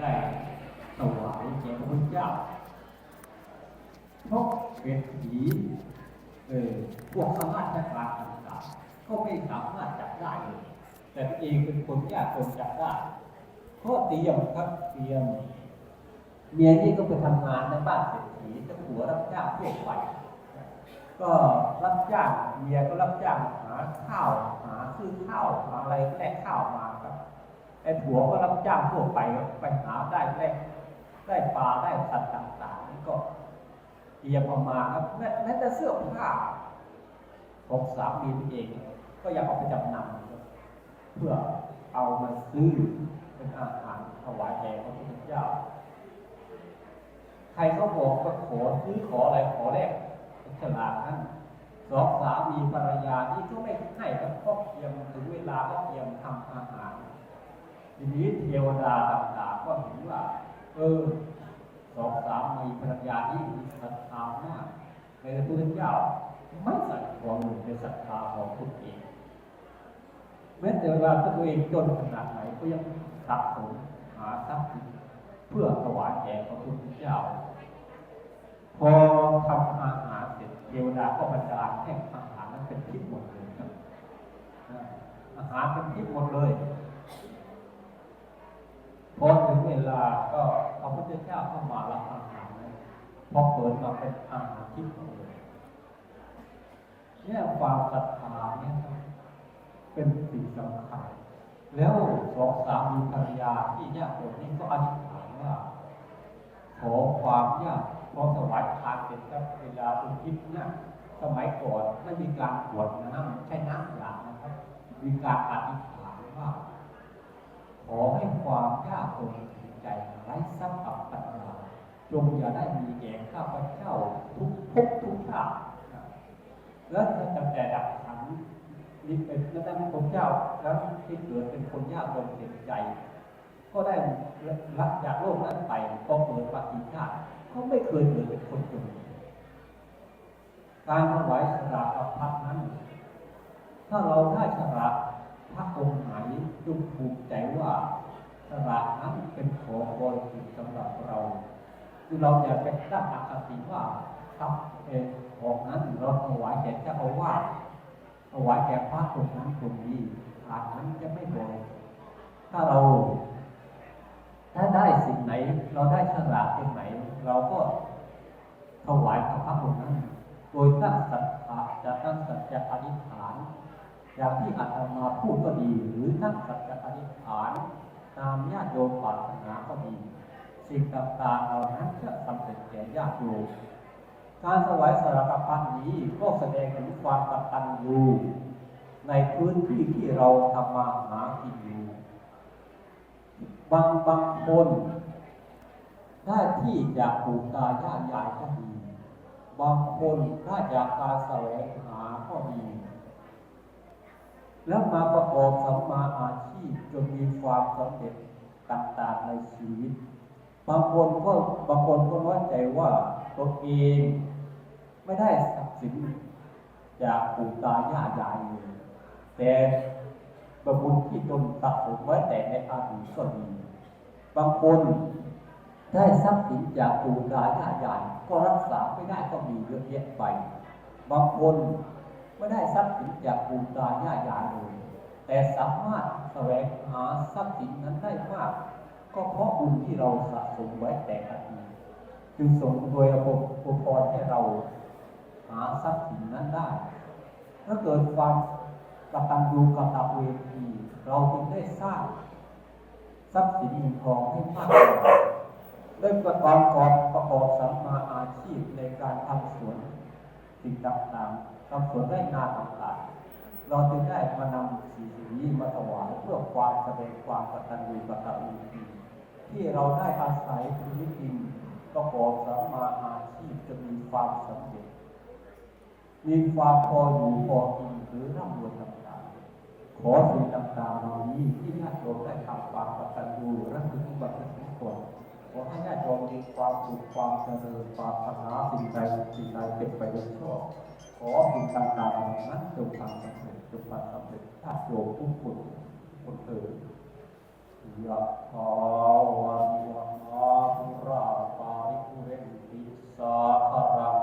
ได้ถวายแก่พระพุทธเจ้าเพราะเป็นผีเออพวกสามารถจัดการต่างๆก็ไม่สามารถจับได้เลยแต่ตัวเองเป็นคนยากคนจับได้ก็เตรียมครับเตรียมเมียนี่ก็ไปทำงานในบ้านเศรษฐีเจ้าหัวรับจ้างทั่วไปก็รับจ้างเมียก็รับจ้างหาข้าวหาซื้อข้าวหาอะไรแลกข้าวมา ไอ้ผัวก็รับจ้างทั่วไปไปหาได้แลกได้ปลาได้สัตว์ต่างๆนี่ก็เตรียมเอามาครับแม้แม้แต่เสื้อผ้าของสามีตัวเอง ก็ยังเอาไปจำนำเพื่อเอามาซื้อเป็นอาหารถวายแด่พระพุทธเจ้า ใครเขาบอกก็ขอซื้อขออะไรขอแลกฉลาดนั้นสองสามีภรรยาที่ก็ไม่ให้แล้วก็เตรียมถึงเวลาก็เตรียมทำอาหาร ทีนี้เทวดาต่างๆก็เห็นว่า เออสองสามมีภรรยาที่มีศรัทธามากในพระพุทธเจ้าไม่ใส่ของหนึ่งเป็นศรัทธาของตนเองแม้แต่วลาตัวเองจนขนาดไหนก็ยังสะสมหาทรัพย์สินเพื่อถวายแด่พระพุทธเจ้า พอทำอาหารเสร็จเทวดาก็บันดาลให้อาหารนั้นเป็นทิพย์หมดเลยครับอ่าอาหารเป็นทิพย์หมดเลย พอถึงเว ลาก็พระพุทธเจ้าเข้ามารับอาหารพอเปิดมาเป็นอาหารทิพย์หมดเลยเนี่ยความศรัทธาเนี่ยเป็นสิ่งสำคัญ แล้วสองสามีภรรยาที่ยากจนนี้ก็อธิษฐานว่า ขอความยากพอถวายทานเสร็จแล้วเวลาอุทิศนะสมัยก่อนไม่มีการขวดน้ำใช้น้ำหยาดนะครับ มีการอธิษฐานว่า ขอให้ความยากจนถึง ใจไร้ทรัพย์กับปัญญาจงอย่าได้มีแก่ข้าพเจ้าทุกภพทุกชาติแล้วตั้งแต่ดับขันนี่เป็นแล้วท่านพระเจ้าแล้วที่เกิดเป็นคนยากจนเสียใจ ก็ได้รับจากโลกนั้นไปพอเกิดปฏิชาติก็ไม่เคยเกิดเป็นคนจนการถวายสระกับพระนั้น ถ้าเราได้สระพระองค์ไหนจงภูมิใจว่า สระนั้นเป็นของบริสุทธิ์สำหรับเรา คือเราอย่าไปตั้งอคติว่าทรัพย์เป็นของนั้นเราถวายแก่เจ้าอาวาสถวายแก่พระองค์นั้นคนนี้อาจนั้นจะไม่บริสุทธิ์ถ้าเราถ้าได้สิ่งไหน เราได้ฉลาดสิ่งไหน เราก็ถวายพระพักตร์นั้น โดยตั้งศรัทธาจะตั้งสัจจะอธิษฐาน อย่างที่อาตมาพูดก็ดี หรือตั้งสัจจะอธิษฐาน ตามญาติโยมปรารถนาก็ดีสิ่งต่างๆเหล่านั้นจะสำเร็จแก่ญาติโยมการถวายสารพัดนี้ก็แสดงถึงความกตัญญูในพื้นที่ที่เราทำมาหากินอยู่บางบางคนได้ที่จากปู่ตายายยายก็ดี บางคนได้จากการแสวงหาก็ดี แล้วมาประกอบสัมมาอาชีพจนมีความสำเร็จต่างๆในชีวิต บางคนก็บางคนก็น้อยใจว่าตนเองไม่ได้ทรัพย์สินจากปู่ตายายยายเลยแต่ประบุญที่ตนสะสมไว้แต่ในอดีตก็ดีบางคนได้ทรัพย์สินจากปู่ตายายยายก็รักษาไม่ได้ก็มีเยอะแยะไป บางคน ไม่ได้ทรัพย์สินจากปู่ตายายยายเลยแต่สามารถแสวงหาทรัพย์สินนั้นได้มาก ก็เพราะบุญที่เราสะสมไว้แต่อดีตจึงส่งโดยระบบอุปกรณ์ให้เราหาทรัพย์สินนั้นได้ ถ้าเกิดความกตัญญูกตเวทีเราจึงได้สร้างทรัพย์สินเงินทองให้มากกว่าได้ประกอบกอบประกอบสัมมาอาชีพในการทำสวน สิ่งต่างๆทำสวนได้งานต่างๆเราจึงได้มานำสิ่งนี้มาถวายเพื่อความแสดงความกตัญญูกตเวทีที่เราได้อาศัยชีวิตจริงประกอบสัมมาอาชีพจะมีความสำเร็จ มีความพออยู่พอกินหรือร่ำรวยต่างๆขอสิ่งต่างๆเหล่านี้ที่ญาติโยมได้ทำความกตัญญูและถึงบัตร มีความสุขความเจริญความพัฒนาสิ่งใดสิ่งใดเป็นไปโดยชอบขอสิ่งต่างๆนั้นจงทำสำเร็จจงทำสำเร็จญาโยมทุกคนคนเถิดยะถาวาริวนาภูราปาริปุเรนติสาคารัง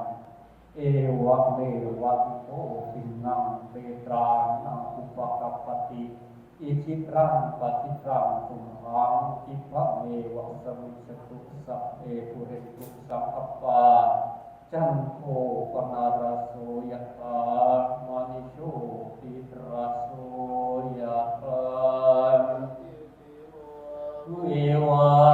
เอวะเมวะโตทินังเปตรานังอุปกัปปติ อิทิรังปฏิรังตุมหังอิพระเมวะสมิสตุสัพเอปุเรตุสัพปาจันโทปนารโสยะตามณิโชติราโสยะตาเววา